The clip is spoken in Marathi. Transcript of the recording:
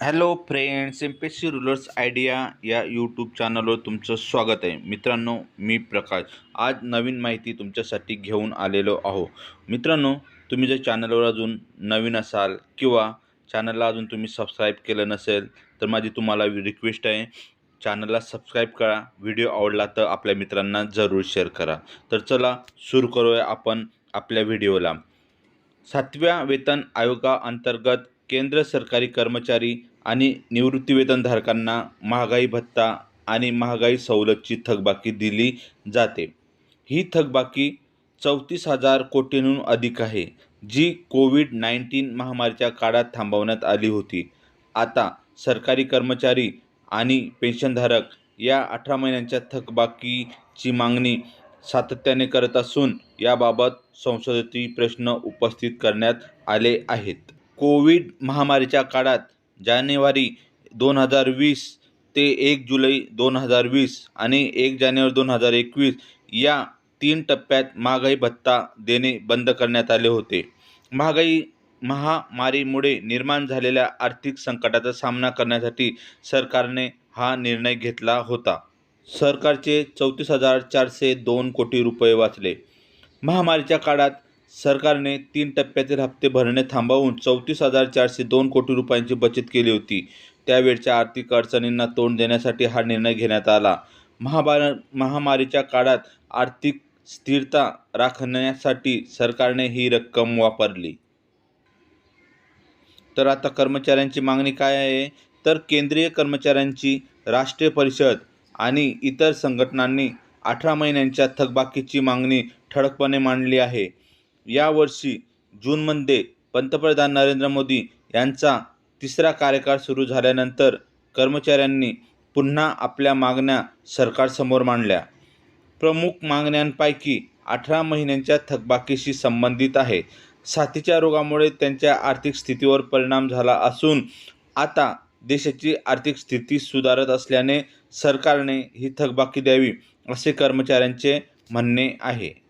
Hello friends M P S C rulers idea या यूट्यूब चॅनलवर तुमचं स्वागत आहे. मित्रांनो मी प्रकाश. आज नवीन माहिती तुमच्यासाठी घेऊन आलेलो आहो मित्रांनो तुम्ही जर चॅनलवर अजून नवीन असाल किंवा चॅनलला अजून तुम्ही सबस्क्राईब केलं नसेल तर माझी तुम्हाला रिक्वेस्ट आहे चॅनलला सबस्क्राईब करा. व्हिडिओ आवडला तर आपल्या मित्रांना जरूर शेअर करा. तर चला सुरू करूया आपण आपल्या व्हिडिओला सातव्या वेतन आयोगाअंतर्गत केंद्र सरकारी कर्मचारी आणि निवृत्तीवेतनधारकांना महागाई भत्ता आणि महागाई सवलतची थकबाकी दिली जाते. ही थकबाकी चौतीस हजार कोटींहून अधिक आहे जी कोविड नाईन्टीन महामारीच्या काळात थांबवण्यात आली होती. आता सरकारी कर्मचारी आणि पेन्शनधारक या अठरा महिन्यांच्या थकबाकीची मागणी सातत्याने करत असून याबाबत संसदेतील प्रश्न उपस्थित करण्यात आले आहेत. कोविड महामारीच्या काळात जानेवारी दोन हजार वीस ते एक जुलै दोन हजार वीस आणि एक जानेवारी दोन हजार एकवीस या तीन टप्प्यात महागाई भत्ता देणे बंद करण्यात आले होते. महागाई महामारीमुळे निर्माण झालेल्या आर्थिक संकटाचा सामना करण्यासाठी सरकारने हा निर्णय घेतला होता. सरकारचे चौतीस हजार चारशे दोन कोटी रुपये वाचले. महामारीच्या काळात सरकारने तीन टप्प्यातील हप्ते भरणे थांबवून चौतीस हजार चारशे दोन कोटी रुपयांची बचत केली होती. त्यावेळच्या आर्थिक अडचणींना तोंड देण्यासाठी हा निर्णय घेण्यात आला. महाभार महामारीच्या काळात आर्थिक स्थिरता राखण्यासाठी सरकारने ही रक्कम वापरली. तर आता कर्मचाऱ्यांची मागणी काय आहे? तर केंद्रीय कर्मचाऱ्यांची राष्ट्रीय परिषद आणि इतर संघटनांनी अठरा महिन्यांच्या थकबाकीची मागणी ठळकपणे मांडली आहे. यावर्षी जूनमध्ये पंतप्रधान नरेंद्र मोदी यांचा तिसरा कार्यकाळ सुरू झाल्यानंतर कर्मचाऱ्यांनी पुन्हा आपल्या मागण्या सरकारसमोर मांडल्या. प्रमुख मागण्यांपैकी अठरा महिन्यांच्या थकबाकीशी संबंधित आहे. साथीच्या रोगामुळे त्यांच्या आर्थिक स्थितीवर परिणाम झाला असून आता देशाची आर्थिक स्थिती सुधारत असल्याने सरकारने ही थकबाकी द्यावी असे कर्मचाऱ्यांचे म्हणणे आहे.